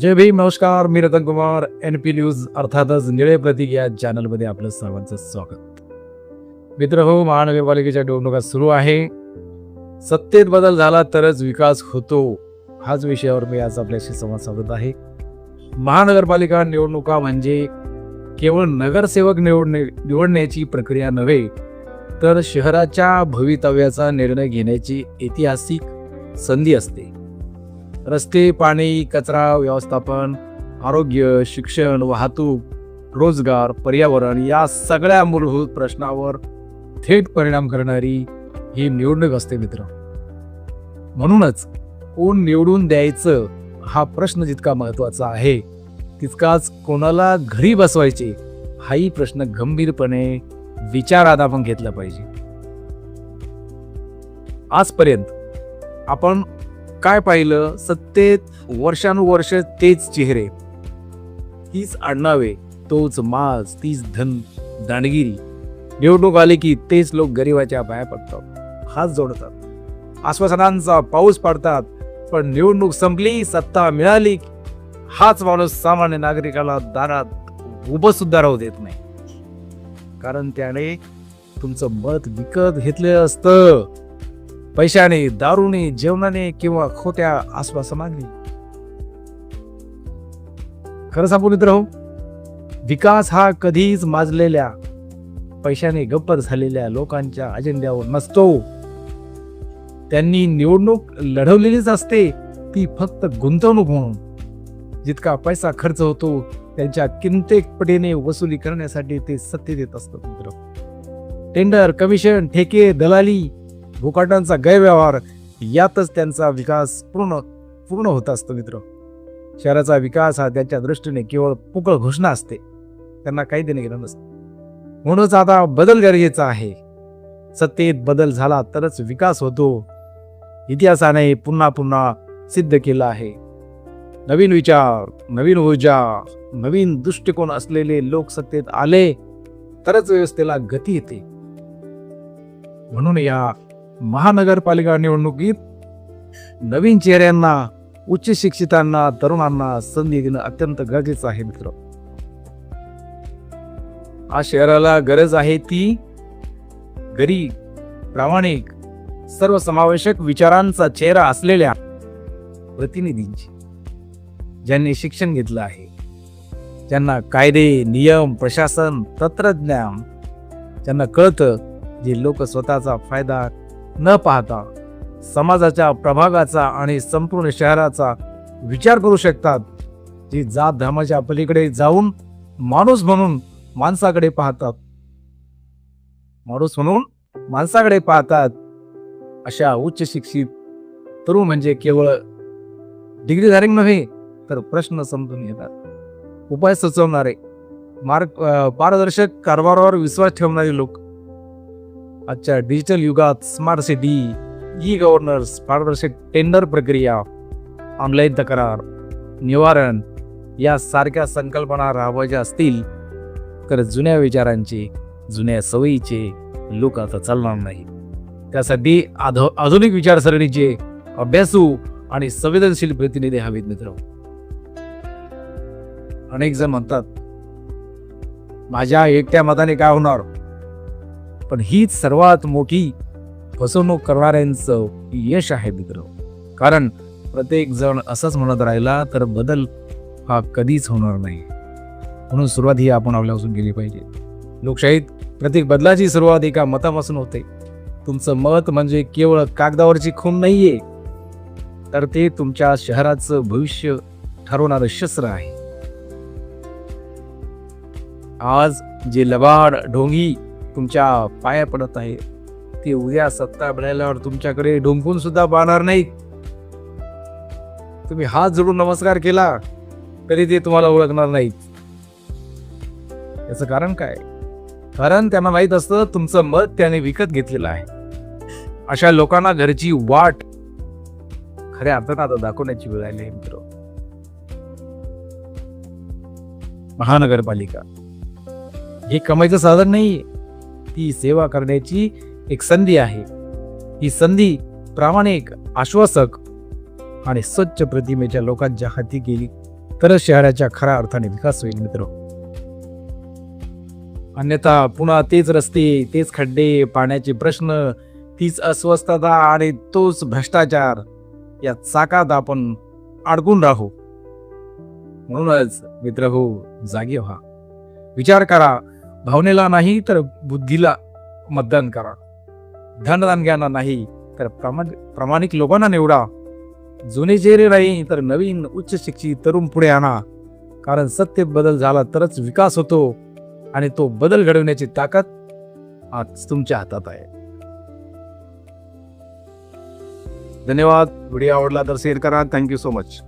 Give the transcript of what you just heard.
जय भीम नमस्कार. मी Ratan Kumar N P news अर्थातच निळे प्रतीक या चॅनलमध्ये आपलं सर्वांचं स्वागत. मित्र हो महानगरपालिकेच्या निवडणुका सुरू आहे. सत्तेत बदल झाला तरच विकास होतो. हाच विषयावर मी आज आपल्याशी संवाद साधत आहे. महानगरपालिका निवडणुका म्हणजे केवळ नगरसेवक निवडणे निवडण्याची प्रक्रिया नव्हे तर शहराच्या भवितव्याचा निर्णय घेण्याची ऐतिहासिक संधी असते. रस्ते पाणी कचरा व्यवस्थापन आरोग्य शिक्षण वाहतूक रोजगार पर्यावरण या सगळ्या मूलभूत प्रश्नावर थेट परिणाम करणारी ही निवडणूक असते मित्र. म्हणूनच कोण निवडून द्यायचं हा प्रश्न जितका महत्त्वाचा आहे तितकाच कोणाला घरी बसवायचे हाही प्रश्न गंभीरपणे विचारात आपण घेतला पाहिजे. आजपर्यंत आपण काय पाहिलं? सत्तेत वर्षानुवर्ष तेच चेहरे. तीच आडनावे तोच माज तीच धन दांडगिरी निवडणूक आली की तेच लोक गरिबाच्या बाया पडतात हात जोडतात. आश्वासनांचा पाऊस पाडतात पण निवडणूक संपली सत्ता मिळाली की हाच माणूस सामान्य नागरिकाला दारात उभं सुद्धा राहू देत नाही. कारण त्याने तुमचं मत विकत घेतलेलं असतं. पैशाने दारूने जेवणाने किंवा खोट्या आश्वासनाने खरं सांगू मित्र हो विकास हा कधीच माजलेल्या पैशाने गप्पर झालेल्या लोकांच्या अजेंड्यावर नसतो. त्यांनी निवडणूक लढवलेलीच असते ती फक्त गुंतवणूक म्हणून. जितका पैसा खर्च होतो त्यांच्या किंतेक पटीने वसुली करण्यासाठी ते सत्य देत असतात मित्र हो. टेंडर कमिशन ठेके दलाली भूखंडांचा गैरव्यवहार यातच त्यांचा विकास पूर्ण पूर्ण होत असतो मित्र. शहराचा विकास हा त्यांच्या दृष्टीने केवळ पुकळ घोषणा असते. त्यांना काही देणे गेलं नसतं. म्हणूनच आता बदल गरजेचा आहे. सत्तेत बदल झाला तरच विकास होतो. इतिहासाने पुन्हा पुन्हा सिद्ध केलं आहे. नवीन विचार नवीन ऊर्जा नवीन दृष्टिकोन असलेले लोक सत्तेत आले तरच व्यवस्थेला गती येते. म्हणून या महानगरपालिका निवडणुकीत नवीन चेहऱ्यांना उच्च शिक्षितांना तरुणांना संधी देणं अत्यंत गरजेचं आहे मित्र. आज शहराला गरज आहे ती गरीब प्रामाणिक सर्वसमावेशक विचारांचा चेहरा असलेल्या प्रतिनिधींची ज्यांनी शिक्षण घेतलं आहे. ज्यांना कायदे नियम प्रशासन तंत्रज्ञान ज्यांना कळतं जे लोक स्वतःचा फायदा न पाहता समाजाच्या प्रभागाचा आणि संपूर्ण शहराचा विचार करू शकतात. जी जात धर्माच्या पलीकडे जाऊन माणूस म्हणून माणसाकडे पाहतात. माणूस म्हणून माणसाकडे पाहतात. अशा उच्च शिक्षित तरुण म्हणजे केवळ डिग्री धारिंग नव्हे तर प्रश्न समजून घेतात. उपाय सुचवणारे मार्ग पारदर्शक कारभारावर विश्वास ठेवणारे लोक आजच्या डिजिटल युगात स्मार्ट सिटी ई गव्हर्नर्स पारदर्शक टेंडर प्रक्रिया ऑनलाईन तक्रार निवारण यासारख्या संकल्पना राबवायच्या असतील तर जुन्या विचारांचे जुन्या सवयीचे लोक आता चालणार नाही त्यासाठी आध आधुनिक विचारसरणीचे अभ्यासू आणि संवेदनशील प्रतिनिधी हवेत मित्र. अनेक जण म्हणतात माझ्या एकट्या मताने काय होणार? पण हीच सर्वात मोठी फसवणूक करणाऱ्यांचं यश आहे मित्र. कारण प्रत्येक जण असंच म्हणत राहिला तर बदल हा कधीच होणार नाही. म्हणून सुरुवात ही आपण आपल्यापासून केली पाहिजे. लोकशाहीत प्रत्येक बदलाची सुरुवात एका मतापासून होते. तुमचं मत म्हणजे केवळ कागदावरची खून नाहीये तर ते तुमच्या शहराचं भविष्य ठरवणारं शस्त्र आहे. आज जे लबाड ढोंगी तुमच्या पाया पडत आहे. ते उद्या सत्ता मिळाल्यावर तुमच्याकडे ढुंकून सुद्धा पाहणार नाही. तुम्ही हात जोडून नमस्कार केला तरी ते तुम्हाला ओळखणार नाहीत. याचं कारण काय? कारण त्यांना माहीत असतं तुमचं मत त्याने विकत घेतलेलं आहे. अशा लोकांना घरची वाट खऱ्या अर्थानं आता दाखवण्याची वेळ आली आहे मित्र. महानगरपालिका. हे कमाईचं साधन नाही ती सेवा करण्याची एक संधी आहे. ही संधी प्रामाणिक आश्वासक आणि स्वच्छ प्रतिमेच्या लोकांच्या हाती गेली तरच शहराच्या खऱ्या अर्थाने विकास होईल मित्र. अन्यथा पुन्हा तेच रस्ते तेच खड्डे पाण्याचे प्रश्न तीच अस्वस्थता आणि तोच भ्रष्टाचार या चाकात आपण अडकून राहू. म्हणूनच मित्र हो जागी व्हा. विचार करा भावनेला नाही तर बुद्धीला मतदान करा. धनदानग्यांना नाही तर प्रामाणिक प्रामाणिक लोकांना निवडा. जुने चेहरे नाही तर नवीन उच्च शिक्षित तरुण पुढे आणा. कारण सत्य बदल झाला तरच विकास होतो आणि तो बदल घडवण्याची ताकद आज तुमच्या हातात आहे. धन्यवाद. व्हिडिओ आवडला तर शेअर करा. Thank you so much.